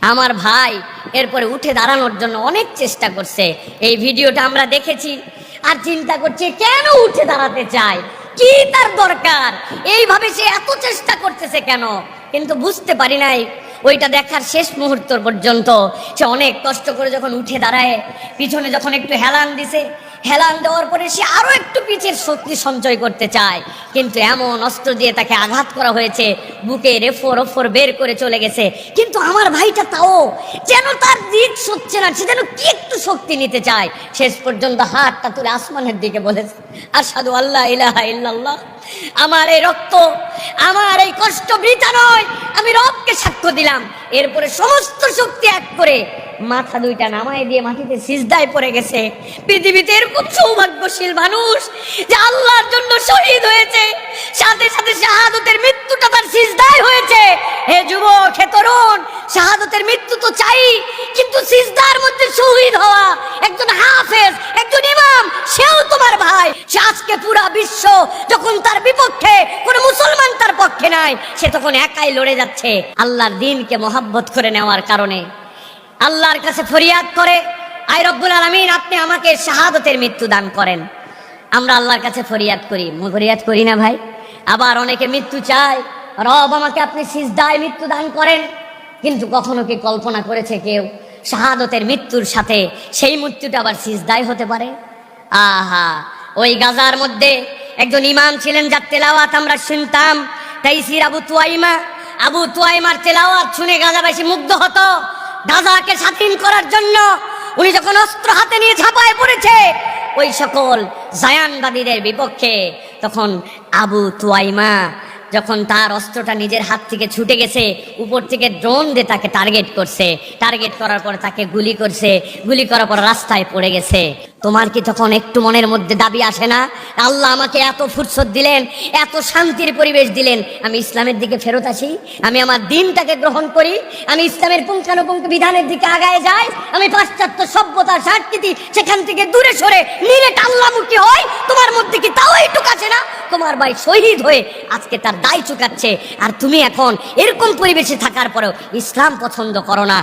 আমার ভাই এরপরে উঠে দাঁড়ানোর জন্য অনেক চেষ্টা করছে। এই ভিডিওটা আমরা দেখেছি। আর চিন্তা করছি, কেন উঠে দাঁড়াতে চায়? কি তার দরকার? এইভাবে সে এত চেষ্টা করতেছে কেন? কিন্তু বুঝতে পারি নাই। ওইটা দেখার শেষ মুহূর্ত পর্যন্ত সে অনেক কষ্ট করে যখন উঠে দাঁড়ায়, পিছনে যখন একটু হেলান দিছে হেলান দেওয়ার পরে সে আরও একটু পিছের শক্তি সঞ্চয় করতে চায়। কিন্তু এমন অস্ত্র দিয়ে তাকে আঘাত করা হয়েছে। বুকে রেফর ওফর বের করে চলে গেছে। কিন্তু আমার ভাইটা তাও যেন তার দিক সচ্ছে না, সে যেন কি একটু শক্তি নিতে চায়। শেষ পর্যন্ত হাতটা তুলে আসমানের দিকে বলেছে আর সাধু আল্লাহ ইলাহা ইল্লাল্লাহ, আমার এই রক্ত, আমার এই কষ্ট বৃথা নয় আমি রবকে সাক্ষ্য দিলাম। এরপরে সমস্ত শক্তি এক করে মাথা দুইটা নামায় দিয়ে মাটিতে সিজদায় পড়ে গেছে। পৃথিবীতে এরকম সৌভাগ্যশীল মানুষ যে আল্লাহর জন্য শহীদ হয়েছে, সাথে সাথে শাহাদতের মৃত্যুটা তার সিজদায় হয়েছে। হে যুবক, হে তরুণ, শাহাদতের মৃত্যু তো চাই, কিন্তু সিজদার মধ্যে শহীদ হওয়া একজন হাফেজ, একজন ইমাম, সেও তোমার সে আজকে পুরা বিশ্ব যখন তার বিপক্ষে, কোনো মুসলমান তার পক্ষে নাই, সে তখন একাই লড়ে যাচ্ছে। আল্লাহর দিনকে মহাব্বত করে নেওয়ার কারণে। আল্লাহর কাছে ফরিয়াদ করে আই রব্বুল আলমিন, আপনি আমাকে শাহাদতের মৃত্যু দান করেন। আমরা আল্লাহর কাছে ফরিয়াদ করি। ফরিয়াদ করি না ভাই। আবার অনেকে মৃত্যু চায়, রব, আমাকে আপনি সিজদায় মৃত্যু দান করেন। কিন্তু কখনো কি কল্পনা করেছে কেউ, শাহাদতের মৃত্যুর সাথে সেই মৃত্যুটা আবার সিজদায় হতে পারে? আহা ওই গাজার মধ্যে একজন ইমাম ছিলেন যার তেলাওয়াত আমরা শুনতাম। তাইসির আবু তুয়াইমা, আবু তুয়াইমার তেলাওয়াত শুনে গাজাবাসী মুগ্ধ হতো। গাজাকে স্বাধীন করার জন্য উনি যখন অস্ত্র হাতে নিয়ে ঝাঁপায় পড়েছে, ওই সকল জায়ানবাদীদের বিপক্ষে তখন আবু তুয়াইমা যখন তার অস্ত্রটা নিজের হাত থেকে ছুটে গেছে, উপর থেকে ড্রোন দিয়ে তাকে টার্গেট করছে। টার্গেট করার পর তাকে গুলি করছে। গুলি করার পর রাস্তায় পড়ে গেছে। তোমার কি তখন একটু মনের মধ্যে দাবি আসে না? আল্লাহ আমাকে এত ফুরসত দিলেন, এত শান্তির পরিবেশ দিলেন। আমি ইসলামের দিকে ফেরত আসি, আমি আমার দিনটাকে গ্রহণ করি, আমি ইসলামের পুঙ্খানুপুঙ্খ বিধানের দিকে আগায় যাই, আমি পাশ্চাত্য সভ্যতার সংস্কৃতি সেখান থেকে দূরে সরে নিরেট আল্লাহমুখী হই, তোমার মধ্যে কি তাও একটু কাছে না? তোমার ভাই শহীদ হয়ে আজকে তার দায় চুকাচ্ছে। আর তুমি এখন এরকম পরিবেশে থাকার পরেও ইসলাম পছন্দ করো না।